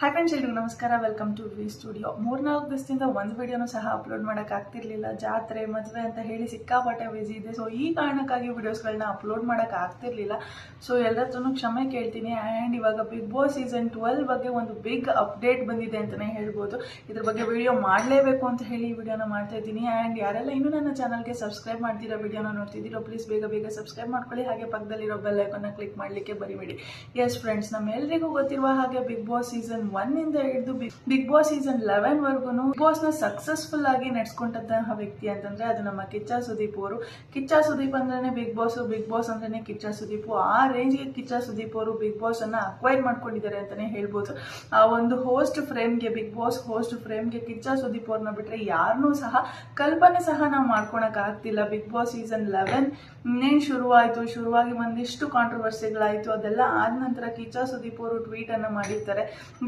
Hi friends ಎಲ್ರಿಗೂ ನಮಸ್ಕಾರ. Welcome to V studio ಮೂರ್ನಾಲ್ಕು ದಿವಸದಿಂದ ಒಂದು ವಿಡಿಯೋನು ಸಹ ಅಪ್ಲೋಡ್ ಮಾಡೋಕೆ ಆಗ್ತಿರ್ಲಿಲ್ಲ ಜಾತ್ರೆ, ಮದುವೆ ಅಂತ ಹೇಳಿ ಸಿಕ್ಕಾಪಟ್ಟೆ ಬಿಸಿ ಇದೆ. ಸೊ ಈ ಕಾರಣಕ್ಕಾಗಿ ವಿಡಿಯೋಸ್ಗಳನ್ನ ಅಪ್ಲೋಡ್ ಮಾಡೋಕೆ ಆಗ್ತಿರ್ಲಿಲ್ಲ ಸೊ ಎಲ್ಲರತ್ರನೂ ಕ್ಷಮೆ ಕೇಳ್ತೀನಿ. ಆ್ಯಂಡ್ ಇವಾಗ ಬಿಗ್ ಬಾಸ್ ಸೀಸನ್ ಟ್ವೆಲ್ ಬಗ್ಗೆ ಒಂದು ಬಿಗ್ ಅಪ್ಡೇಟ್ ಬಂದಿದೆ ಅಂತಲೇ ಹೇಳ್ಬೋದು. ಇದ್ರ ಬಗ್ಗೆ ವಿಡಿಯೋ ಮಾಡಲೇಬೇಕು ಅಂತ ಹೇಳಿ ಈ ವಿಡಿಯೋನ ಮಾಡ್ತಾ ಇದ್ದೀನಿ. ಆ್ಯಂಡ್ ಯಾರೆಲ್ಲ ಇನ್ನೂ ನನ್ನ ಚಾನಲ್ಗೆ ಸಬ್ಸ್ಕ್ರೈಬ್ ಮಾಡ್ತೀರೋ ವಿಡಿಯೋನ ನೋಡ್ತಿದ್ದೀರೋ ಪ್ಲೀಸ್ ಬೇಗ ಬೇಗ ಸಬ್ಸ್ಕ್ರೈಬ್ ಮಾಡ್ಕೊಳ್ಳಿ. ಹಾಗೆ ಪಕ್ಕದಲ್ಲಿರೋ ಬೆಲ್ಲೈಕನ್ನ ಕ್ಲಿಕ್ ಮಾಡಲಿಕ್ಕೆ ಬರಿಬೇಡಿ. ಎಸ್ ಫ್ರೆಂಡ್ಸ್ ನಮ್ಮೆಲ್ಲರಿಗೂ ಗೊತ್ತಿರುವ ಹಾಗೆ ಬಿಗ್ ಬಾಸ್ ಸೀಸನ್ ಒನ್ ಇಂದ ಹಿಡಿದು ಬಿಗ್ ಬಾಸ್ ಸೀಸನ್ ಲೆವೆನ್ ವರ್ಗು ಬಿಗ್ ಬಾಸ್ನ ಸಕ್ಸಸ್ಫುಲ್ ಆಗಿ ನಡ್ಸ್ಕೊಂಡಂತಹ ವ್ಯಕ್ತಿ ಅಂತಂದ್ರೆ ಅದು ನಮ್ಮ ಕಿಚ್ಚ ಸುದೀಪ್ ಅವರು. ಕಿಚ್ಚ ಸುದೀಪ್ ಅಂದ್ರೇನೆ ಬಿಗ್ ಬಾಸ್ ಬಿಗ್ ಬಾಸ್ ಅಂದ್ರೇನೆ ಕಿಚ್ಚ ಸುದೀಪ್. ಆ ರೇಂಜ್ಗೆ ಕಿಚ್ಚ ಸುದೀಪ್ ಅವರು ಬಿಗ್ ಬಾಸ್ ಅನ್ನ ಅಕ್ವೈರ್ ಮಾಡ್ಕೊಂಡಿದ್ದಾರೆ ಅಂತಾನೆ ಹೇಳ್ಬೋದು. ಆ ಒಂದು ಹೋಸ್ಟ್ ಫ್ರೇಮ್ಗೆ ಬಿಗ್ ಬಾಸ್ ಹೋಸ್ಟ್ ಫ್ರೇಮ್ಗೆ ಕಿಚ್ಚ ಸುದೀಪ್ ಅವ್ರನ್ನ ಬಿಟ್ರೆ ಯಾರನ್ನೂ ಸಹ ಕಲ್ಪನೆ ಸಹ ನಾವು ಮಾಡ್ಕೊಳಕ್ ಆಗ್ತಿಲ್ಲ. ಬಿಗ್ ಬಾಸ್ ಸೀಸನ್ ಲೆವೆನ್ ಇನ್ನೇನು ಶುರುವಾಯಿತು? ಶುರುವಾಗಿ ಒಂದಿಷ್ಟು ಕಾಂಟ್ರವರ್ಸಿಗಳಾಯಿತು ಅದೆಲ್ಲ ಆದ ನಂತರ ಕಿಚ್ಚ ಸುದೀಪ್ ಅವರು ಟ್ವೀಟ್ ಅನ್ನ ಮಾಡಿರ್ತಾರೆ.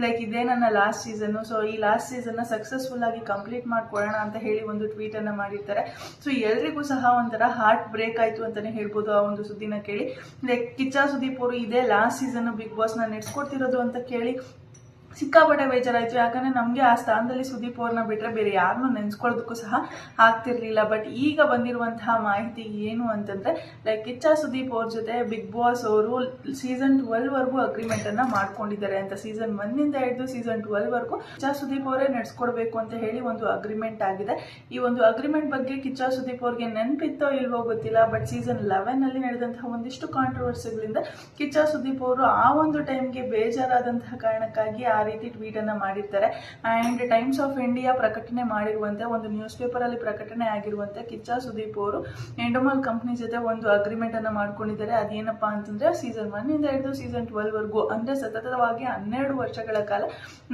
ಲೈಕ್ ಇದೇ ನನ್ನ ಲಾಸ್ಟ್ ಸೀಸನ್ ಸೊ ಈ ಲಾಸ್ಟ್ ಸೀಸನ್ ಸಕ್ಸಸ್ಫುಲ್ ಆಗಿ ಕಂಪ್ಲೀಟ್ ಮಾಡ್ಕೊಳ್ಳೋಣ ಅಂತ ಹೇಳಿ ಒಂದು ಟ್ವೀಟ್ ಅನ್ನ ಮಾಡಿರ್ತಾರೆ. ಸೊ ಎಲ್ರಿಗೂ ಸಹ ಒಂಥರ ಹಾರ್ಟ್ ಬ್ರೇಕ್ ಆಯ್ತು ಅಂತಾನೆ ಹೇಳ್ಬೋದು ಆ ಒಂದು ಸುದ್ದಿನ ಕೇಳಿ. ಲೈಕ್ ಕಿಚ್ಚ ಸುದೀಪ್ ಅವರು ಇದೇ ಲಾಸ್ಟ್ ಸೀಸನ್ ಬಿಗ್ ಬಾಸ್ನ ನೆಡ್ಸ್ಕೊಡ್ತಿರೋದು ಅಂತ ಕೇಳಿ ಸಿಕ್ಕಾಪಟ್ಟೆ ಬೇಜಾರಾಯಿತು. ಯಾಕಂದ್ರೆ ನಮಗೆ ಆ ಸ್ಥಾನದಲ್ಲಿ ಸುದೀಪ್ ಅವ್ರನ್ನ ಬಿಟ್ಟರೆ ಬೇರೆ ಯಾರನ್ನೂ ನೆನೆಸ್ಕೊಳ್ಳೋದಕ್ಕೂ ಸಹ ಆಗ್ತಿರ್ಲಿಲ್ಲ. ಬಟ್ ಈಗ ಬಂದಿರುವಂತಹ ಮಾಹಿತಿ ಏನು ಅಂತಂದ್ರೆ ಲೈಕ್ ಕಿಚ್ಚ ಸುದೀಪ್ ಅವ್ರ ಜೊತೆ ಬಿಗ್ ಬಾಸ್ ಅವರು ಸೀಸನ್ ಟ್ವೆಲ್ವರೆಗೂ ಅಗ್ರಿಮೆಂಟನ್ನು ಮಾಡ್ಕೊಂಡಿದ್ದಾರೆ ಅಂತ ಸೀಸನ್ ಒನ್ನಿಂದ ಹಿಡಿದು ಸೀಸನ್ ಟ್ವೆಲ್ವರೆಗೂ ಕಿಚ್ಚ ಸುದೀಪ್ ಅವರೇ ನಡೆಸ್ಕೊಡ್ಬೇಕು ಅಂತ ಹೇಳಿ ಒಂದು ಅಗ್ರಿಮೆಂಟ್ ಆಗಿದೆ. ಈ ಒಂದು ಅಗ್ರಿಮೆಂಟ್ ಬಗ್ಗೆ ಕಿಚ್ಚ ಸುದೀಪ್ ಅವ್ರಿಗೆ ನೆನಪಿತ್ತೋ ಇಲ್ವೋ ಗೊತ್ತಿಲ್ಲ. ಬಟ್ ಸೀಸನ್ ಲೆವೆನಲ್ಲಿ ನಡೆದಂತಹ ಒಂದಿಷ್ಟು ಕಾಂಟ್ರವರ್ಸಿಗಳಿಂದ ಕಿಚ್ಚ ಸುದೀಪ್ ಅವರು ಆ ಒಂದು ಟೈಮ್ಗೆ ಬೇಜಾರಾದಂತಹ ಕಾರಣಕ್ಕಾಗಿ ಆ ರೀತಿ ಟ್ವೀಟ್ ಅನ್ನ ಮಾಡಿರ್ತಾರೆ. ಅಂಡ್ ಟೈಮ್ಸ್ ಆಫ್ ಇಂಡಿಯಾ ಪ್ರಕಟಣೆ ಮಾಡಿರುವಂತೆ, ಒಂದು ನ್ಯೂಸ್ ಪೇಪರ್ ಅಲ್ಲಿ ಪ್ರಕಟಣೆ ಆಗಿರುವಂತೆ ಕಿಚ್ಚ ಸುದೀಪ್ ಅವರು ಎಂಡೋಮಾಲ್ ಕಂಪ್ನಿ ಜೊತೆ ಒಂದು ಅಗ್ರಿಮೆಂಟ್ ಅನ್ನ ಮಾಡ್ಕೊಂಡಿದ್ದಾರೆ. ಅದೇನಪ್ಪಾ ಅಂತಂದ್ರೆ ಸೀಸನ್ ಒನ್ ಇಂದ ಹಿಡಿದು ಸೀಸನ್ ಟ್ವೆಲ್ ವರ್ಗೂ, ಅಂದ್ರೆ ಸತತವಾಗಿ ಹನ್ನೆರಡು ವರ್ಷಗಳ ಕಾಲ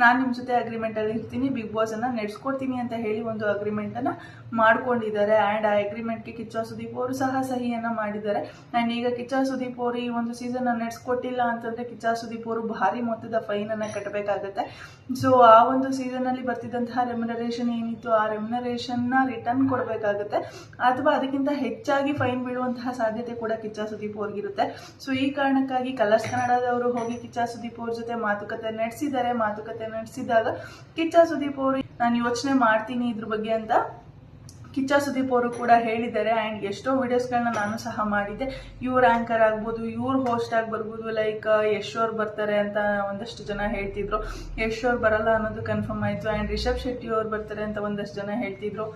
ನಾನು ನಿಮ್ ಜೊತೆ ಅಗ್ರಿಮೆಂಟ್ ಅಲ್ಲಿ ಇರ್ತೀನಿ ಬಿಗ್ ಬಾಸ್ ಅನ್ನ ನಡೆಸ್ಕೊಡ್ತೀನಿ ಅಂತ ಹೇಳಿ ಒಂದು ಅಗ್ರಿಮೆಂಟ್ ಅನ್ನ ಮಾಡ್ಕೊಂಡಿದ್ದಾರೆ. ಅಂಡ್ ಆ ಅಗ್ರಿಮೆಂಟ್ಗೆ ಕಿಚ್ಚ ಸುದೀಪ್ ಅವರು ಸಹ ಸಹಿಯನ್ನ ಮಾಡಿದ್ದಾರೆ. ಅಂಡ್ ಈಗ ಕಿಚ್ಚ ಸುದೀಪ್ ಅವರು ಈ ಒಂದು ಸೀಸನ್ ನಡೆಸ್ಕೊಟ್ಟಿಲ್ಲ ಅಂತಂದ್ರೆ, ಕಿಚ್ಚ ಸುದೀಪ್ ಅವರು ಭಾರಿ ಮೊತ್ತದ ಫೈನ್ ಅನ್ನ ಕಟ್ಟಬೇಕಾಗುತ್ತೆ ಸೊ ಆ ಒಂದು ಸೀಸನ್ ಅಲ್ಲಿ ಬರ್ತಿದ್ದಂತಹ ರೆಮ್ಯುನರೇಷನ್ ಏನಿತ್ತು, ಆ ರೆಮ್ಯುನರೇಷನ್ನ ರಿಟರ್ನ್ ಕೊಡಬೇಕಾಗುತ್ತೆ. ಅಥವಾ ಅದಕ್ಕಿಂತ ಹೆಚ್ಚಾಗಿ ಫೈನ್ ಬೀಳುವಂತಹ ಸಾಧ್ಯತೆ ಕೂಡ ಕಿಚ್ಚ ಸುದೀಪ್ ಅವ್ರಿಗಿರುತ್ತೆ. ಸೊ ಈ ಕಾರಣಕ್ಕಾಗಿ ಕಲರ್ಸ್ ಕನ್ನಡದವರು ಹೋಗಿ ಕಿಚ್ಚ ಸುದೀಪ್ ಅವ್ರ ಜೊತೆ ಮಾತುಕತೆ ನಡೆಸಿದ್ದಾರೆ. ಮಾತುಕತೆ ನಡೆಸಿದಾಗ ಕಿಚ್ಚ ಸುದೀಪ್ ಅವರು, ನಾನು ಯೋಚನೆ ಮಾಡ್ತೀನಿ ಇದ್ರ ಬಗ್ಗೆ ಅಂತ ಕಿಚ್ಚ ಸುದೀಪ್ ಅವರು ಕೂಡ ಹೇಳಿದ್ದಾರೆ ಆ್ಯಂಡ್ ಎಷ್ಟೋ ವಿಡಿಯೋಸ್ಗಳನ್ನ ನಾನು ಸಹ ಮಾಡಿದ್ದೆ. ಇವ್ರ ಆ್ಯಂಕರ್ ಆಗ್ಬೋದು, ಇವ್ರ ಹೋಸ್ಟ್ ಆಗಿ ಬರ್ಬೋದು ಲೈಕ್ ಯಶೋರ್ ಬರ್ತಾರೆ ಅಂತ ಒಂದಷ್ಟು ಜನ ಹೇಳ್ತಿದ್ರು. ಯಶೋರ್ ಬರಲ್ಲ ಅನ್ನೋದು ಕನ್ಫರ್ಮ್ ಆಯಿತು ಆ್ಯಂಡ್ ರಿಷಬ್ ಶೆಟ್ಟಿ ಅವ್ರು ಬರ್ತಾರೆ ಅಂತ ಒಂದಷ್ಟು ಜನ ಹೇಳ್ತಿದ್ರು.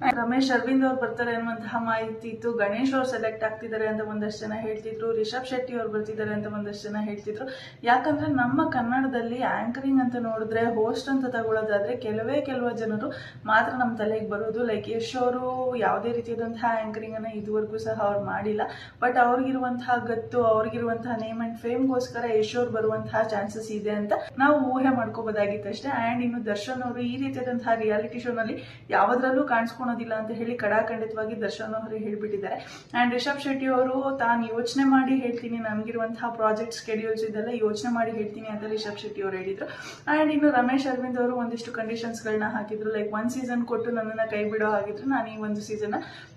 ರಮೇಶ್ ಅರವಿಂದ್ ಅವ್ರು ಬರ್ತಾರೆ ಅನ್ನುವಂತಹ ಮಾಹಿತಿ ಇತ್ತು. ಗಣೇಶ್ ಅವ್ರು ಸೆಲೆಕ್ಟ್ ಆಗ್ತಿದ್ದಾರೆ ಅಂತ ಒಂದಷ್ಟು ಜನ ಹೇಳ್ತಿದ್ರು. ರಿಷಬ್ ಶೆಟ್ಟಿ ಅವ್ರು ಬರ್ತಿದ್ದಾರೆ ಅಂತ ಒಂದಷ್ಟು ಜನ ಹೇಳ್ತಿದ್ರು. ಯಾಕಂದ್ರೆ ನಮ್ಮ ಕನ್ನಡದಲ್ಲಿ ಆಂಕರಿಂಗ್ ಅಂತ ನೋಡಿದ್ರೆ ಹೋಸ್ಟ್ ಅಂತ ತಗೊಳ್ಳೋದಾದ್ರೆ ಕೆಲವೇ ಕೆಲವು ಜನರು ಮಾತ್ರ ನಮ್ಮ ತಲೆಗೆ ಬರೋದು. ಲೈಕ್ ಯಶ್ ಅವರು ಯಾವುದೇ ರೀತಿಯಾದಂತಹ ಆಂಕರಿಂಗ್ ಅನ್ನ ಇದುವರೆಗೂ ಸಹ ಅವ್ರು ಮಾಡಿಲ್ಲ. ಬಟ್ ಅವ್ರಿಗಿರುವಂತಹ ಗತ್ತು, ಅವ್ರಿಗಿರುವಂತಹ ನೇಮ್ ಅಂಡ್ ಫೇಮ್ಗೋಸ್ಕರ ಯಶ್ ಅವ್ರು ಬರುವಂತಹ ಚಾನ್ಸಸ್ ಇದೆ ಅಂತ ನಾವು ಊಹೆ ಮಾಡ್ಕೋಬೋದಾಗಿತ್ತು ಅಷ್ಟೇ ಅಂಡ್ ಇನ್ನು ದರ್ಶನ್ ಅವರು ಈ ರೀತಿಯಾದಂತಹ ರಿಯಾಲಿಟಿ ಶೋನಲ್ಲಿ ಯಾವುದರಲ್ಲೂ ಕಾಣಿಸ್ಕೊಳೋದಿಲ್ಲ ಅಂತ ಹೇಳಿ ಕಡಾಖಂಡಿತವಾಗಿ ದರ್ಶನ್ ಅವರು ಹೇಳಿಬಿಟ್ಟಿದ್ದಾರೆ. ಆ್ಯಂಡ್ ರಿಷಬ್ ಶೆಟ್ಟಿ ಅವರು ತಾನು ಯೋಚನೆ ಮಾಡಿ ಹೇಳ್ತೀನಿ, ನಮಗಿರುವಂತಹ ಪ್ರಾಜೆಕ್ಟ್ ಸ್ಕೆಡ್ಯೂಲ್ಸ್ ಇದೆಲ್ಲ ಯೋಚನೆ ಮಾಡಿ ಹೇಳ್ತೀನಿ ಅಂತ ರಿಷಬ್ ಶೆಟ್ಟಿ ಅವರು ಹೇಳಿದ್ರು. ಆ್ಯಂಡ್ ಇನ್ನು ರಮೇಶ್ ಅರವಿಂದ್ ಅವರು ಒಂದಿಷ್ಟು ಕಂಡೀಷನ್ಸ್ಗಳನ್ನ ಹಾಕಿದ್ರು ಲೈಕ್ ಒಂದು ಸೀಸನ್ ಕೊಟ್ಟು ನನ್ನನ್ನು ಕೈ ಬಿಡೋ ಹಾಗಿದ್ರು ನಾನು ಈ ಒಂದು ಸೀಸನ್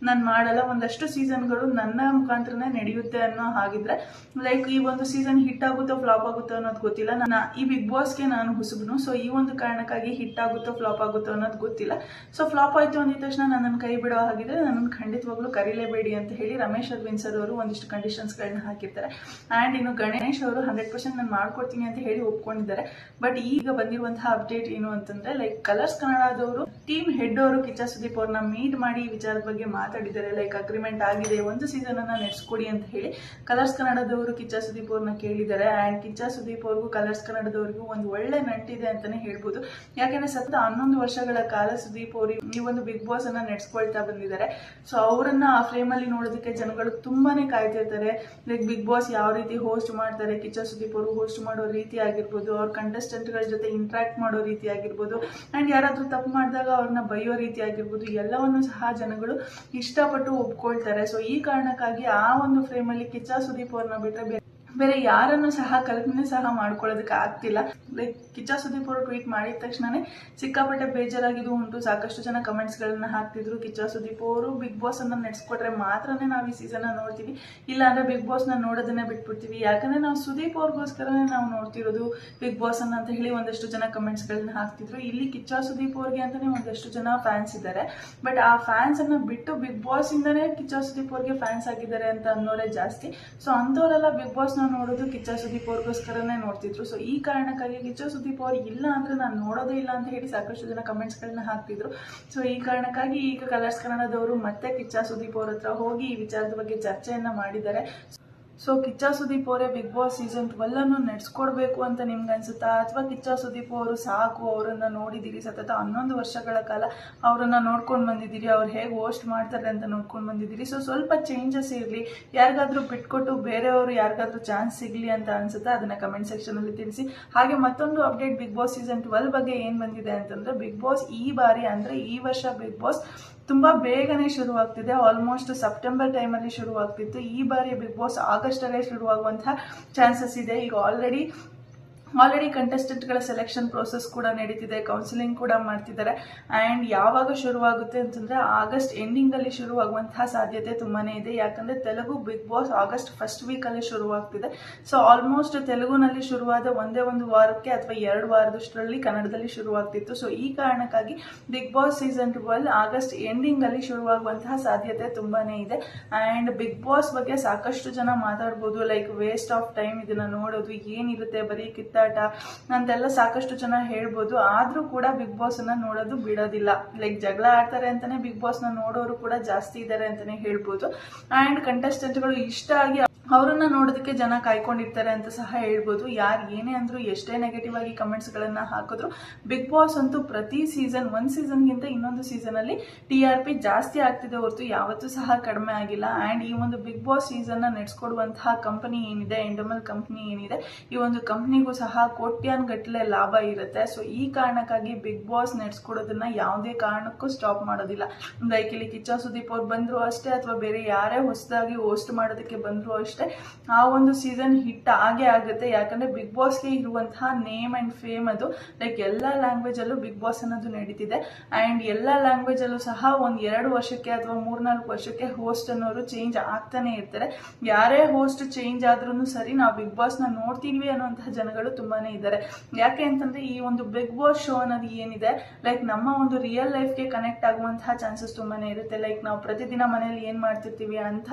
ನಾನು ಮಾಡಲ್ಲ. ಒಂದಷ್ಟು ಸೀಸನ್ಗಳು ನನ್ನ ಮುಖಾಂತರನೇ ನಡೆಯುತ್ತೆ ಅನ್ನೋ ಹಾಗಿದ್ರೆ ಲೈಕ್ ಈ ಒಂದು ಸೀಸನ್ ಹಿಟ್ ಆಗುತ್ತೋ ಫ್ಲಾಪ್ ಆಗುತ್ತೋ ಅನ್ನೋದು ಗೊತ್ತಿಲ್ಲ. ನನ್ನ ಈ ಬಿಗ್ ಬಾಸ್ಗೆ ನಾನು ಹುಸುಬ್ನು ಸೊ ಈ ಒಂದು ಕಾರಣಕ್ಕಾಗಿ ಹಿಟ್ ಆಗುತ್ತೋ ಫ್ಲಾಪ್ ಆಗುತ್ತೋ ಅನ್ನೋದು ಗೊತ್ತಿಲ್ಲ. ಸೊ ಫ್ಲಾಪ್ ಆಯ್ತು ಅಂದಿದ ತಕ್ಷಣ ನನ್ನನ್ನು ಕೈ ಬಿಡೋ ಹಾಗಿದ್ರೆ ನನ್ನನ್ನು ಖಂಡಿತವಾಗ್ಲೂ ಕರೀಲೇಬೇಡಿ ಅಂತ ಹೇಳಿ ರಮೇಶ್ ಅರವಿಂದ್ ಸರ್ ಅವರು ಒಂದಿಷ್ಟು ಕಂಡೀಷನ್ಸ್ಗಳನ್ನ ಹಾಕಿರ್ತಾರೆ. ಆ್ಯಂಡ್ ಇನ್ನು ಗಣೇಶ್ ಅವರು ಹಂಡ್ರೆಡ್ ಪರ್ಸೆಂಟ್ ನಾನು ಮಾಡ್ಕೊಡ್ತೀನಿ ಅಂತ ಹೇಳಿ ಒಪ್ಕೊಂಡಿದ್ದಾರೆ. ಬಟ್ ಈಗ ಬಂದಿರುವಂತಹ ಅಪ್ಡೇಟ್ ಏನು ಅಂತಂದ್ರೆ ಲೈಕ್ ಕಲರ್ಸ್ ಕನ್ನಡದವರು ಟೀಮ್ ಹೆಡ್ ಅವರು ಕಿಚ್ಚ ಸುದೀಪ್ ಅವ್ರನ್ನ ಮೀಟ್ ಮಾಡಿ ವಿಚಾರದ ಬಗ್ಗೆ ಮಾತಾಡಿದ್ದಾರೆ. ಲೈಕ್ ಅಗ್ರಿಮೆಂಟ್ ಆಗಿದೆ, ಒಂದು ಸೀಸನ್ ಅನ್ನ ನಡೆಸ್ಕೊಡಿ ಅಂತ ಹೇಳಿ ಕಲರ್ಸ್ ಕನ್ನಡದವರು ಕಿಚ್ಚ ಸುದೀಪ್ ಅವ್ರನ್ನ ಕೇಳಿದ್ದಾರೆ. ಆ್ಯಂಡ್ ಕಿಚ್ಚ ಸುದೀಪ್ ಅವ್ರಿಗೂ ಕಲರ್ಸ್ ಕನ್ನಡದವರಿಗೂ ಒಂದು ಒಳ್ಳೆ ನಂಟಿದೆ ಅಂತಾನೆ ಹೇಳ್ಬೋದು. ಯಾಕೆಂದ್ರೆ ಸತತ ಹನ್ನೊಂದು ವರ್ಷಗಳ ಕಾಲ ಸುದೀಪ್ ಅವರು ಈ ಒಂದು ಬಿಗ್ ಬಾಸ್ ಅನ್ನ ನಡೆಸ್ಕೊಳ್ತಾ ಬಂದಿದ್ದಾರೆ. ಸೊ ಅವರನ್ನ ಆ ಫ್ರೇಮ್ ಅಲ್ಲಿ ನೋಡೋದಕ್ಕೆ ಜನಗಳು ತುಂಬಾನೇ ಕಾಯ್ತಿರ್ತಾರೆ. ಲೈಕ್ ಬಿಗ್ ಬಾಸ್ ಯಾವ ರೀತಿ ಹೋಸ್ಟ್ ಮಾಡ್ತಾರೆ, ಕಿಚ್ಚ ಸುದೀಪ್ ಅವರು ಹೋಸ್ಟ್ ಮಾಡೋ ರೀತಿ ಆಗಿರ್ಬೋದು, ಅವ್ರ ಕಂಟೆಸ್ಟೆಂಟ್ಗಳ ಜೊತೆ ಇಂಟ್ರಾಕ್ಟ್ ಮಾಡೋ ರೀತಿ ಆಗಿರ್ಬೋದು ಅಂಡ್ ಯಾರಾದ್ರೂ ತಪ್ಪು ಮಾಡಿದಾಗ ಅವ್ರನ್ನ ಬೈಯೋ ರೀತಿ ಆಗಿರ್ಬೋದು, ಎಲ್ಲವನ್ನು ಸಹ ಜನಗಳು ಇಷ್ಟಪಟ್ಟು ಒಪ್ಕೊಳ್ತಾರೆ. ಸೊ ಈ ಕಾರಣಕ್ಕಾಗಿ ಆ ಒಂದು ಫ್ರೇಮ್ ಅಲ್ಲಿ ಕಿಚ್ಚ ಸುದೀಪ್ ಅವ್ರನ್ನ ಬಿಟ್ಟರೆ ಬೇರೆ ಯಾರನ್ನು ಸಹ ಕಲ್ಪನೆ ಸಹ ಮಾಡ್ಕೊಳ್ಳೋದಕ್ಕೆ ಆಗ್ತಿಲ್ಲ. ಲೈಕ್ ಕಿಚ್ಚ ಸುದೀಪ್ ಅವರು ಟ್ವೀಟ್ ಮಾಡಿದ ತಕ್ಷಣನೇ ಸಿಕ್ಕಾಪಟ್ಟೆ ಬೇಜಾರಾಗಿದ್ದು ಉಂಟು. ಸಾಕಷ್ಟು ಜನ ಕಮೆಂಟ್ಸ್ಗಳನ್ನ ಹಾಕ್ತಿದ್ರು. ಕಿಚ್ಚ ಸುದೀಪ್ ಅವರು ಬಿಗ್ ಬಾಸ್ ಅನ್ನ ನಡೆಸ್ಕೊಟ್ರೆ ಮಾತ್ರನೇ ನಾವು ಈ ಸೀಸನ್ ನೋಡ್ತೀವಿ. ಇಲ್ಲ ಅಂದ್ರೆ ಬಿಗ್ ಬಾಸ್ನ ನೋಡೋದನ್ನೇ ಬಿಟ್ಬಿಡ್ತೀವಿ. ಯಾಕಂದ್ರೆ ನಾವು ಸುದೀಪ್ ಅವ್ರಿಗೋಸ್ಕರನೇ ನಾವು ನೋಡ್ತಿರೋದು ಬಿಗ್ ಬಾಸ್ ಅನ್ನ ಅಂತ ಹೇಳಿ ಒಂದಷ್ಟು ಜನ ಕಮೆಂಟ್ಸ್ಗಳನ್ನ ಹಾಕ್ತಿದ್ರು. ಇಲ್ಲಿ ಕಿಚ್ಚ ಸುದೀಪ್ ಅವ್ರಿಗೆ ಅಂತಾನೆ ಒಂದಷ್ಟು ಜನ ಫ್ಯಾನ್ಸ್ ಇದ್ದಾರೆ. ಬಟ್ ಆ ಫ್ಯಾನ್ಸ್ ಅನ್ನ ಬಿಟ್ಟು ಬಿಗ್ ಬಾಸ್ ಇಂದಾನೇ ಕಿಚ್ಚ ಸುದೀಪ್ ಅವ್ರಿಗೆ ಫ್ಯಾನ್ಸ್ ಆಗಿದ್ದಾರೆ ಅಂತ ಅನ್ನೋರೇ ಜಾಸ್ತಿ. ಸೊ ಅಂಥವರೆಲ್ಲ ಬಿಗ್ ಬಾಸ್ ನ ನೋಡೋದು ಕಿಚ್ಚ ಸುದೀಪ್ ಅವ್ರಿಗೋಸ್ಕರನೇ ನೋಡ್ತಿದ್ರು. ಸೊ ಈ ಕಾರಣಕ್ಕಾಗಿ ಕಿಚ್ಚ ಸುದೀಪ್ ಅವ್ರು ಇಲ್ಲ ಅಂದ್ರೆ ನಾನು ನೋಡೋದೇ ಇಲ್ಲ ಅಂತ ಹೇಳಿ ಸಾಕಷ್ಟು ಜನ ಕಮೆಂಟ್ಸ್ ಗಳನ್ನ ಹಾಕ್ತಿದ್ರು. ಸೊ ಈ ಕಾರಣಕ್ಕಾಗಿ ಈಗ ಕಲರ್ಸ್ ಕನ್ನಡದವರು ಮತ್ತೆ ಕಿಚ್ಚ ಸುದೀಪ್ ಅವ್ರ ಹತ್ರ ಹೋಗಿ ಈ ವಿಚಾರದ ಬಗ್ಗೆ ಚರ್ಚೆಯನ್ನ ಮಾಡಿದ್ದಾರೆ. ಸೊ ಕಿಚ್ಚ ಸುದೀಪ್ ಅವರೇ ಬಿಗ್ ಬಾಸ್ ಸೀಸನ್ ಟ್ವೆಲ್ಲನ್ನು ನಡೆಸ್ಕೊಡ್ಬೇಕು ಅಂತ ನಿಮ್ಗೆ ಅನ್ಸುತ್ತಾ? ಅಥವಾ ಕಿಚ್ಚ ಸುದೀಪ್ ಅವರು ಸಾಕು, ಅವರನ್ನು ನೋಡಿದ್ದೀರಿ ಸತತ ಹನ್ನೊಂದು ವರ್ಷಗಳ ಕಾಲ ಅವರನ್ನು ನೋಡ್ಕೊಂಡು ಬಂದಿದ್ದೀರಿ ಅವ್ರು ಹೇಗೆ ಹೋಸ್ಟ್ ಮಾಡ್ತಾರೆ ಅಂತ ನೋಡ್ಕೊಂಡು ಬಂದಿದ್ದೀರಿ ಸೊ ಸ್ವಲ್ಪ ಚೇಂಜಸ್ ಇರಲಿ. ಯಾರಿಗಾದರೂ ಬಿಟ್ಕೊಟ್ಟು ಬೇರೆಯವರು ಯಾರಿಗಾದರೂ ಚಾನ್ಸ್ ಸಿಗಲಿ ಅಂತ ಅನ್ಸುತ್ತಾ? ಅದನ್ನು ಕಮೆಂಟ್ ಸೆಕ್ಷನಲ್ಲಿ ತಿಳಿಸಿ. ಹಾಗೆ ಮತ್ತೊಂದು update Bigg Boss season twelve ಬಗ್ಗೆ ಏನು ಬಂದಿದೆ ಅಂತಂದರೆ ಬಿಗ್ ಬಾಸ್ ಈ ಬಾರಿ ಅಂದರೆ ಈ ವರ್ಷ ಬಿಗ್ ಬಾಸ್ ತುಂಬಾ ಬೇಗನೆ ಶುರುವಾಗ್ತಿದೆ. ಆಲ್ಮೋಸ್ಟ್ ಸೆಪ್ಟೆಂಬರ್ ಟೈಮಲ್ಲಿ ಶುರುವಾಗ್ತಿತ್ತು. ಈ ಬಾರಿ ಬಿಗ್ ಬಾಸ್ ಆಗಸ್ಟ್ ಅಲ್ಲೇ ಶುರುವಾಗುವಂತಹ ಚಾನ್ಸಸ್ ಇದೆ. ಈಗ ಆಲ್ರೆಡಿ ಆಲ್ರೆಡಿ ಕಂಟೆಸ್ಟೆಂಟ್ಗಳ ಸೆಲೆಕ್ಷನ್ ಪ್ರೋಸೆಸ್ ಕೂಡ ನಡೀತಿದೆ ಕೌನ್ಸಿಲಿಂಗ್ ಕೂಡ ಮಾಡ್ತಿದ್ದಾರೆ. ಆ್ಯಂಡ್ ಯಾವಾಗ ಶುರುವಾಗುತ್ತೆ ಅಂತಂದರೆ ಆಗಸ್ಟ್ ಎಂಡಿಂಗಲ್ಲಿ ಶುರುವಾಗುವಂತಹ ಸಾಧ್ಯತೆ ತುಂಬಾ ಇದೆ. ಯಾಕಂದರೆ Telugu Bigg Boss August first ವೀಕಲ್ಲಿ ಶುರುವಾಗ್ತಿದೆ. ಸೊ ಆಲ್ಮೋಸ್ಟ್ ತೆಲುಗುನಲ್ಲಿ ಶುರುವಾದ ಒಂದೇ ಒಂದು ವಾರಕ್ಕೆ ಅಥವಾ ಎರಡು ವಾರದಷ್ಟರಲ್ಲಿ ಕನ್ನಡದಲ್ಲಿ ಶುರುವಾಗ್ತಿತ್ತು. ಸೊ ಈ ಕಾರಣಕ್ಕಾಗಿ Bigg Boss season twelve August ಎಂಡಿಂಗಲ್ಲಿ ಶುರುವಾಗುವಂತಹ ಸಾಧ್ಯತೆ ತುಂಬಾ ಇದೆ. ಆ್ಯಂಡ್ ಬಿಗ್ ಬಾಸ್ ಬಗ್ಗೆ ಸಾಕಷ್ಟು ಜನ ಮಾತಾಡ್ಬೋದು ಲೈಕ್ ವೇಸ್ಟ್ ಆಫ್ ಟೈಮ್ ಇದನ್ನು ನೋಡೋದು, ಏನಿರುತ್ತೆ, ಬರೀ ಕಿತ್ತಾಟ ಅಂತೆಲ್ಲ ಸಾಕಷ್ಟು ಜನ ಹೇಳ್ಬೋದು. ಆದ್ರೂ ಕೂಡ ಬಿಗ್ ಬಾಸ್ ಅನ್ನ ನೋಡೋದು ಬಿಡೋದಿಲ್ಲ. ಲೈಕ್ ಜಗಳ ಆಡ್ತಾರೆ ಅಂತಾನೆ ಬಿಗ್ ಬಾಸ್ನ ನೋಡೋರು ಕೂಡ ಜಾಸ್ತಿ ಇದ್ದಾರೆ ಅಂತಾನೆ ಹೇಳ್ಬೋದು. ಆ್ಯಂಡ್ ಕಂಟೆಸ್ಟೆಂಟ್ಗಳು ಇಷ್ಟ ಆಗಿ ಅವರನ್ನ ನೋಡೋದಕ್ಕೆ ಜನ ಕಾಯ್ಕೊಂಡಿರ್ತಾರೆ ಅಂತ ಸಹ ಹೇಳ್ಬೋದು. ಯಾರು ಏನೇ ಅಂದ್ರು ಎಷ್ಟೇ ನೆಗೆಟಿವ್ ಆಗಿ ಕಮೆಂಟ್ಸ್ ಗಳನ್ನ ಹಾಕಿದ್ರು ಬಿಗ್ ಬಾಸ್ ಅಂತೂ ಪ್ರತಿ ಸೀಸನ್ ಒಂದು ಸೀಸನ್ಗಿಂತ ಇನ್ನೊಂದು ಸೀಸನ್ ಅಲ್ಲಿ ಟಿ ಆರ್ ಪಿ ಜಾಸ್ತಿ ಆಗ್ತಿದೆ ಹೊರತು ಯಾವತ್ತೂ ಸಹ ಕಡಿಮೆ ಆಗಿಲ್ಲ. ಆ್ಯಂಡ್ ಈ ಒಂದು ಬಿಗ್ ಬಾಸ್ ಸೀಸನ್ನ ನಡೆಸ್ಕೊಡುವಂತಹ ಕಂಪನಿ ಏನಿದೆ ಎಂಡಮಲ್ ಕಂಪನಿ ಏನಿದೆ, ಈ ಒಂದು ಕಂಪ್ನಿಗೂ ಸಹ ಕೋಟ್ಯಾನ್ ಗಟ್ಟಲೆ ಲಾಭ ಇರುತ್ತೆ. ಸೊ ಈ ಕಾರಣಕ್ಕಾಗಿ ಬಿಗ್ ಬಾಸ್ ನಡೆಸ್ಕೊಡೋದನ್ನ ಯಾವುದೇ ಕಾರಣಕ್ಕೂ ಸ್ಟಾಪ್ ಮಾಡೋದಿಲ್ಲ. ಲೈಕ್ ಇಲ್ಲಿ ಕಿಚ್ಚ ಸುದೀಪ್ ಅವ್ರು ಬಂದ್ರು ಅಷ್ಟೇ ಅಥವಾ ಬೇರೆ ಯಾರೇ ಹೊಸದಾಗಿ ಹೋಸ್ಟ್ ಮಾಡೋದಕ್ಕೆ ಬಂದರೂ ಅಷ್ಟೇ ಆ ಒಂದು ಸೀಸನ್ ಹಿಟ್ ಆಗೇ ಆಗುತ್ತೆ. ಯಾಕಂದ್ರೆ ಬಿಗ್ ಬಾಸ್ಗೆ ಇರುವಂತಹ ನೇಮ್ ಅಂಡ್ ಫೇಮ್ ಅದು ಲೈಕ್ ಎಲ್ಲ ಲ್ಯಾಂಗ್ವೇಜ್ ಅಲ್ಲೂ ಬಿಗ್ ಬಾಸ್ ಅನ್ನೋದು ನಡೀತಿದೆ. ಅಂಡ್ ಎಲ್ಲ ಲ್ಯಾಂಗ್ವೇಜ್ ಅಲ್ಲೂ ಸಹ ಒಂದ್ ಎರಡು ವರ್ಷಕ್ಕೆ ಅಥವಾ ಮೂರ್ನಾಲ್ಕು ವರ್ಷಕ್ಕೆ ಹೋಸ್ಟ್ ಅನ್ನೋರು ಚೇಂಜ್ ಆಗ್ತಾನೆ ಇರ್ತಾರೆ. ಯಾರೇ ಹೋಸ್ಟ್ ಚೇಂಜ್ ಆದ್ರೂ ಸರಿ, ನಾವು ಬಿಗ್ ಬಾಸ್ನ ನೋಡ್ತೀವಿ ಅನ್ನುವಂತಹ ಜನಗಳು ತುಂಬಾನೇ ಇದ್ದಾರೆ. ಯಾಕೆ ಅಂತಂದ್ರೆ ಈ ಒಂದು ಬಿಗ್ ಬಾಸ್ ಶೋ ಅನ್ನೋದು ಏನಿದೆ ಲೈಕ್ ನಮ್ಮ ಒಂದು ರಿಯಲ್ ಲೈಫ್ಗೆ ಕನೆಕ್ಟ್ ಆಗುವಂತಹ ಚಾನ್ಸಸ್ ತುಂಬಾನೇ ಇರುತ್ತೆ. ಲೈಕ್ ನಾವು ಪ್ರತಿದಿನ ಮನೇಲಿ ಏನ್ ಮಾಡ್ತಿರ್ತೀವಿ ಅಂತ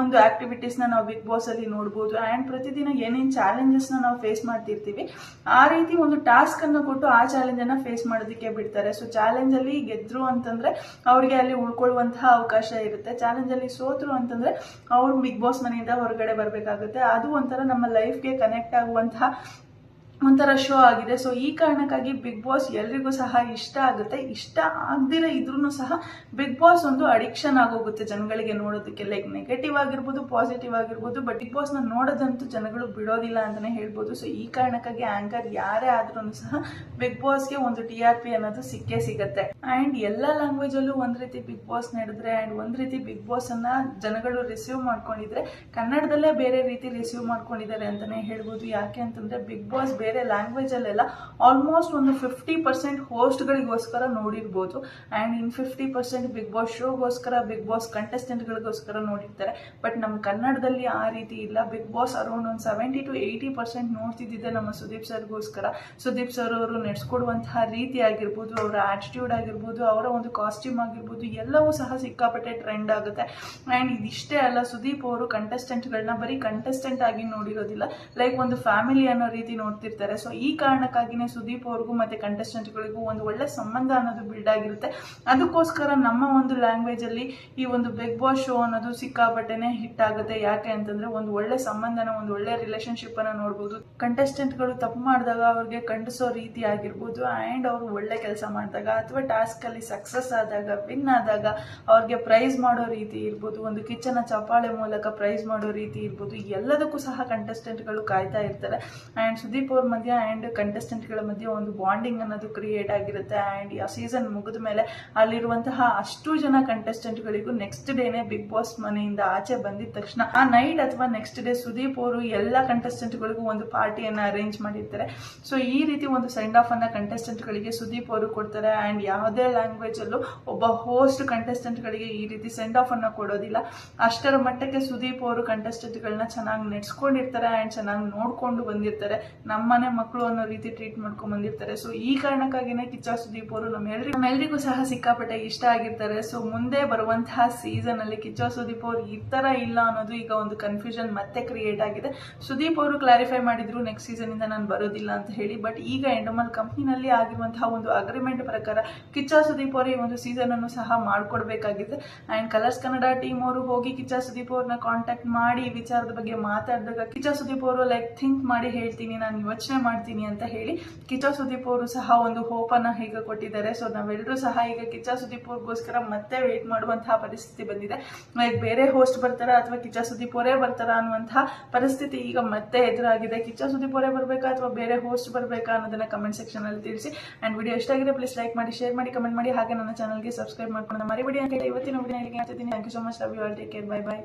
ಒಂದು ಆಕ್ಟಿವಿಟೀಸ್ನ ನಾವು ಬಿಗ್ ಬಾಸ್ ಅಲ್ಲಿ ನೋಡ್ಬೋದು. ಅಂಡ್ ಪ್ರತಿದಿನ ಏನೇನು ಚಾಲೆಂಜಸ್ನ ನಾವು ಫೇಸ್ ಮಾಡ್ತಿರ್ತೀವಿ, ಆ ರೀತಿ ಒಂದು ಟಾಸ್ಕ್ ಅನ್ನು ಕೊಟ್ಟು ಆ ಚಾಲೆಂಜ್ ಅನ್ನ ಫೇಸ್ ಮಾಡೋದಕ್ಕೆ ಬಿಡ್ತಾರೆ. ಸೊ ಚಾಲೆಂಜ್ ಅಲ್ಲಿ ಗೆದ್ರು ಅಂತಂದ್ರೆ ಅವ್ರಿಗೆ ಅಲ್ಲಿ ಉಳ್ಕೊಳ್ಳುವಂತಹ ಅವಕಾಶ ಇರುತ್ತೆ. ಚಾಲೆಂಜ್ ಅಲ್ಲಿ ಸೋತ್ರು ಅಂತಂದ್ರೆ ಅವ್ರು ಬಿಗ್ ಬಾಸ್ ಮನೆಯಿಂದ ಹೊರಗಡೆ ಬರಬೇಕಾಗುತ್ತೆ. ಅದು ಒಂಥರ ನಮ್ಮ ಲೈಫ್ಗೆ ಕನೆಕ್ಟ್ ಆಗುವಂತಹ ಒಂಥರ ಶೋ ಆಗಿದೆ. ಸೊ ಈ ಕಾರಣಕ್ಕಾಗಿ ಬಿಗ್ ಬಾಸ್ ಎಲ್ರಿಗೂ ಸಹ ಇಷ್ಟ ಆಗುತ್ತೆ. ಇಷ್ಟ ಆಗದಿರ ಇದ್ರೂ ಸಹ ಬಿಗ್ ಬಾಸ್ ಒಂದು ಅಡಿಕ್ಷನ್ ಆಗೋಗುತ್ತೆ ಜನಗಳಿಗೆ ನೋಡೋದಕ್ಕೆ. ಲೈಕ್ ನೆಗೆಟಿವ್ ಆಗಿರ್ಬೋದು ಪಾಸಿಟಿವ್ ಆಗಿರ್ಬೋದು ಬಟ್ ಬಿಗ್ ಬಾಸ್ನ ನೋಡೋದಂತೂ ಜನಗಳು ಬಿಡೋದಿಲ್ಲ ಅಂತಾನೆ ಹೇಳ್ಬೋದು. ಸೊ ಈ ಕಾರಣಕ್ಕಾಗಿ ಆಂಕರ್ ಯಾರೇ ಆದ್ರೂ ಸಹ ಬಿಗ್ ಬಾಸ್ಗೆ ಒಂದು ಟಿ ಆರ್ ಪಿ ಅನ್ನೋದು ಸಿಕ್ಕೇ ಸಿಗುತ್ತೆ. ಅಂಡ್ ಎಲ್ಲ ಲ್ಯಾಂಗ್ವೇಜಲ್ಲೂ ಒಂದು ರೀತಿ ಬಿಗ್ ಬಾಸ್ ನಡೆದ್ರೆ ಅಂಡ್ ಒಂದು ರೀತಿ ಬಿಗ್ ಬಾಸ್ ಅನ್ನ ಜನಗಳು ರಿಸೀವ್ ಮಾಡ್ಕೊಂಡಿದ್ರೆ, ಕನ್ನಡದಲ್ಲೇ ಬೇರೆ ರೀತಿ ರಿಸೀವ್ ಮಾಡ್ಕೊಂಡಿದ್ದಾರೆ ಅಂತಾನೆ ಹೇಳ್ಬೋದು. ಯಾಕೆ ಅಂತಂದ್ರೆ ಬಿಗ್ ಬಾಸ್ ಬೇರೆ ಲ್ಯಾಂಗ್ವೇಜ್ ಅಲ್ಲೆಲ್ಲ ಆಲ್ಮೋಸ್ಟ್ ಒಂದು ಫಿಫ್ಟಿ ಪರ್ಸೆಂಟ್ ಹೋಸ್ಟ್ಗಳಿಗೋಸ್ಕರ ನೋಡಿರ್ಬೋದು. And in fifty percent Bigg Boss ಶೋಗೋಸ್ಕರ Bigg Boss ಕಂಟೆಸ್ಟೆಂಟ್ಗಳಿಗೋಸ್ಕರ ನೋಡಿರ್ತಾರೆ. ಬಟ್ ನಮ್ಮ ಕನ್ನಡದಲ್ಲಿ ಆ ರೀತಿ ಇಲ್ಲ. ಬಿಗ್ ಬಾಸ್ ಅರೌಂಡ್ ಒಂದು ಸೆವೆಂಟಿ ಟು ಏಯ್ಟಿ ಪರ್ಸೆಂಟ್ ನೋಡ್ತಿದ್ದಿದೆ ನಮ್ಮ ಸುದೀಪ್ ಸರ್ಗೋಸ್ಕರ. ಸುದೀಪ್ ಸರ್ ಅವರು ನಡೆಸ್ಕೊಡುವಂತಹ ರೀತಿ ಆಗಿರ್ಬೋದು, ಅವರ ಆಟಿಟ್ಯೂಡ್ ಆಗಿರ್ಬೋದು, ಅವರ ಒಂದು ಕಾಸ್ಟ್ಯೂಮ್ ಆಗಿರ್ಬೋದು, ಎಲ್ಲವೂ ಸಹ ಸಿಕ್ಕಾಪಟ್ಟೆ ಟ್ರೆಂಡ್ ಆಗುತ್ತೆ. ಅಂಡ್ ಇದಿಷ್ಟೇ ಅಲ್ಲ, ಸುದೀಪ್ ಅವರು ಕಂಟೆಸ್ಟೆಂಟ್ಗಳನ್ನ ಬರೀ ಕಂಟೆಸ್ಟೆಂಟ್ ಆಗಿ ನೋಡಿರೋದಿಲ್ಲ. ಲೈಕ್ ಒಂದು ಫ್ಯಾಮಿಲಿ ಅನ್ನೋ ರೀತಿ ನೋಡ್ತಿರ್ತಾರೆ. ಸೊ ಈ ಕಾರಣಕ್ಕಾಗಿನೇ ಸುದೀಪ್ ಅವ್ರಿಗೂ ಮತ್ತೆ ಕಂಟೆಸ್ಟೆಂಟ್ಗಳಿಗೂ ಒಂದು ಒಳ್ಳೆ ಸಂಬಂಧ ಅನ್ನೋದು ಬಿಲ್ಡ್ ಆಗಿರುತ್ತೆ. ಅದಕ್ಕೋಸ್ಕರ ನಮ್ಮ ಒಂದು ಲ್ಯಾಂಗ್ವೇಜ್ ಅಲ್ಲಿ ಈ ಒಂದು ಬಿಗ್ ಬಾಸ್ ಶೋ ಅನ್ನೋದು ಸಿಕ್ಕಾಪಟ್ಟೆನೆ ಹಿಟ್ ಆಗುತ್ತೆ. ಯಾಕೆ ಅಂತಂದ್ರೆ ಒಂದು ಒಳ್ಳೆ ಸಂಬಂಧನ, ಒಂದು ಒಳ್ಳೆ ರಿಲೇಶನ್ಶಿಪ್ ಅನ್ನ ಕಂಟೆಸ್ಟೆಂಟ್ ಕಂಟೆಸ್ಟೆಂಟ್ಗಳು ತಪ್ಪು ಮಾಡಿದಾಗ ಅವ್ರಿಗೆ ಕಂಡಿಸೋ ರೀತಿ ಆಗಿರ್ಬೋದು. ಅಂಡ್ ಅವರು ಒಳ್ಳೆ ಕೆಲಸ ಮಾಡಿದಾಗ ಅಥವಾ ಟಾಸ್ಕ್ ಅಲ್ಲಿ ಸಕ್ಸಸ್ ಆದಾಗ ವಿನ್ ಆದಾಗ ಅವ್ರಿಗೆ ಪ್ರೈಸ್ ಮಾಡೋ ರೀತಿ ಇರ್ಬೋದು. ಒಂದು ಕಿಚನ್ ಚಪ್ಪಾಳೆ ಮೂಲಕ ಪ್ರೈಸ್ ಮಾಡೋ ರೀತಿ ಇರ್ಬೋದು. ಎಲ್ಲದಕ್ಕೂ ಸಹ ಕಂಟೆಸ್ಟೆಂಟ್ಗಳು ಕಾಯ್ತಾ ಇರ್ತಾರೆ. ಅಂಡ್ ಸುದೀಪ್ ಅವರು ಮಧ್ಯ ಆ್ಯಂಡ್ ಕಂಟೆಸ್ಟೆಂಟ್ಗಳ ಮಧ್ಯೆ ಒಂದು ಬಾಂಡಿಂಗ್ ಅನ್ನೋದು ಕ್ರಿಯೇಟ್ ಆಗಿರುತ್ತೆ. ಆ್ಯಂಡ್ ಆ ಸೀಸನ್ ಮುಗಿದ ಮೇಲೆ ಅಲ್ಲಿರುವಂತಹ ಅಷ್ಟು ಜನ ಕಂಟೆಸ್ಟೆಂಟ್ಗಳಿಗೂ ನೆಕ್ಸ್ಟ್ ಡೇನೆ ಬಿಗ್ ಬಾಸ್ ಮನೆಯಿಂದ ಆಚೆ ಬಂದಿದ ತಕ್ಷಣ ಆ ನೈಟ್ ಅಥವಾ ನೆಕ್ಸ್ಟ್ ಡೇ ಸುದೀಪ್ ಅವರು ಎಲ್ಲ ಕಂಟೆಸ್ಟೆಂಟ್ಗಳಿಗೂ ಒಂದು ಪಾರ್ಟಿಯನ್ನು ಅರೇಂಜ್ ಮಾಡಿರ್ತಾರೆ. ಸೊ ಈ ರೀತಿ ಒಂದು ಸೆಂಡ್ ಆಫ್ ಅನ್ನ ಕಂಟೆಸ್ಟೆಂಟ್ಗಳಿಗೆ ಸುದೀಪ್ ಅವರು ಕೊಡ್ತಾರೆ. ಆ್ಯಂಡ್ ಯಾವುದೇ ಲ್ಯಾಂಗ್ವೇಜ್ ಅಲ್ಲೂ ಒಬ್ಬ ಹೋಸ್ಟ್ ಕಂಟೆಸ್ಟೆಂಟ್ಗಳಿಗೆ ಈ ರೀತಿ ಸೆಂಡ್ ಆಫ್ ಅನ್ನ ಕೊಡೋದಿಲ್ಲ. ಅಷ್ಟರ ಮಟ್ಟಕ್ಕೆ ಸುದೀಪ್ ಅವರು ಕಂಟೆಸ್ಟೆಂಟ್ಗಳನ್ನ ಚೆನ್ನಾಗಿ ನೆಡ್ಸ್ಕೊಂಡಿರ್ತಾರೆ. ಆ್ಯಂಡ್ ಚೆನ್ನಾಗಿ ನೋಡ್ಕೊಂಡು ಬಂದಿರ್ತಾರೆ. ನಮ್ಮನೆ ಮಕ್ಕಳು ಅನ್ನೋ ರೀತಿ ಟ್ರೀಟ್ ಮಾಡ್ಕೊಂಡ್ ಬಂದಿರ್ತಾರೆ. ಸೊ ಈ ಕಾರಣಕ್ಕಾಗಿನೇ ಕಿಚ್ಚ ಸುದೀಪ್ ಅವರು ನಮ್ಮೆಲ್ಲರಿಗೂ ನಮ್ಮೆಲ್ಲರಿಗೂ ಸಹ ಸಿಕ್ಕಾಪಟ್ಟೆ ಇಷ್ಟ ಆಗಿರ್ತಾರೆ. ಸೊ ಮುಂದೆ ಬರುವಂತಹ ಸೀಸನ್ ಅಲ್ಲಿ ಕಿಚ್ಚ ಸುದೀಪ್ ಅವರು ತರ ಇಲ್ಲ ಅನ್ನೋದು ಈಗ ಒಂದು ಕನ್ಫ್ಯೂಷನ್ ಮತ್ತೆ ಕ್ರಿಯೇಟ್ ಆಗಿದೆ. ಸುದೀಪ್ ಅವರು ಕ್ಲಾರಿಫೈ ಮಾಡಿದ್ರು ನೆಕ್ಸ್ಟ್ ಸೀಸನ್ ಇಂದ ನಾನು ಬರೋದಿಲ್ಲ ಅಂತ ಹೇಳಿ. ಬಟ್ ಈಗ ಎಂಡಮಲ್ ಕಂಪ್ನಿನಲ್ಲಿ ಆಗಿರುವಂತಹ ಒಂದು ಅಗ್ರಿಮೆಂಟ್ ಪ್ರಕಾರ ಕಿಚ್ಚ ಸುದೀಪ್ ಅವರು ಈ ಒಂದು ಸೀಸನ್ ಅನ್ನು ಸಹ ಮಾಡ್ಕೊಡ್ಬೇಕಾಗಿದೆ. ಅಂಡ್ ಕಲರ್ಸ್ ಕನ್ನಡ ಟೀಮ್ ಅವರು ಹೋಗಿ ಕಿಚ್ಚ ಸುದೀಪ್ ಅವ್ರನ್ನ ಕಾಂಟ್ಯಾಕ್ಟ್ ಮಾಡಿ ವಿಚಾರದ ಬಗ್ಗೆ ಮಾತಾಡಿದಾಗ ಕಿಚ್ಚ ಸುದೀಪ್ ಅವರು ಲೈಕ್ ಥಿಂಕ್ ಮಾಡಿ ಹೇಳ್ತೀನಿ. ನಾನು ಯೋಚನೆ ಮಾಡ್ತೀನಿ ಅಂತ ಹೇಳಿ ಕಿಚ್ಚ ಸುದೀಪ್ ಅವರು ಸಹ ಒಂದು ಹೋಪನ್ನು ಈಗ ಕೊಟ್ಟಿದ್ದಾರೆ. ಸೊ ನಾವೆಲ್ಲರೂ ಸಹ ಈಗ ಕಿಚ್ಚ ಸುದೀಪ್ ಅವ್ರಿಗೋಸ್ಕರ ಮತ್ತೆ ವೇಟ್ ಮಾಡುವಂತಹ ಪರಿಸ್ಥಿತಿ ಬಂದಿದೆ. ಲೈಕ್ ಬೇರೆ ಹೋಸ್ಟ್ ಬರ್ತಾರಾ ಅಥವಾ ಕಿಚ್ಚ ಸುದೀಪ್ ಅವರೇ ಬರ್ತಾರಾ ಅನ್ನುವಂತಹ ಪರಿಸ್ಥಿತಿ ಈಗ ಮತ್ತೆ ಎದುರಾಗಿದೆ. ಕಿಚ್ಚ ಸುದೀಪ್ ಅವರೇ ಬರಬೇಕಾ ಅಥವಾ ಬೇರೆ ಹೋಸ್ಟ್ ಬರಬೇಕಾ ಅನ್ನೋದನ್ನ ಕಮೆಂಟ್ ಸೆಕ್ಷನ್ ಅಲ್ಲಿ ತಿಳಿಸಿ. ಅಂಡ್ ವಿಡಿಯೋ ಇಷ್ಟ ಆಗಿದೆ ಪ್ಲೀಸ್ ಲೈಕ್ ಮಾಡಿ ಶೇರ್ ಮಾಡಿ ಕಮೆಂಟ್ ಮಾಡಿ. ಹಾಗೆ ನನ್ನ ಚಾನಲ್ಗೆ ಸಬ್ಸ್ಕ್ರೈಬ್ ಮಾಡ್ಕೊಂಡು ಮರಿಬೇಡಿ ಅಂತ ಹೇಳಿ ಇವತ್ತಿನ video ಆಗ್ತಿದ್ದೀನಿ thank you so much love you all take care bye bye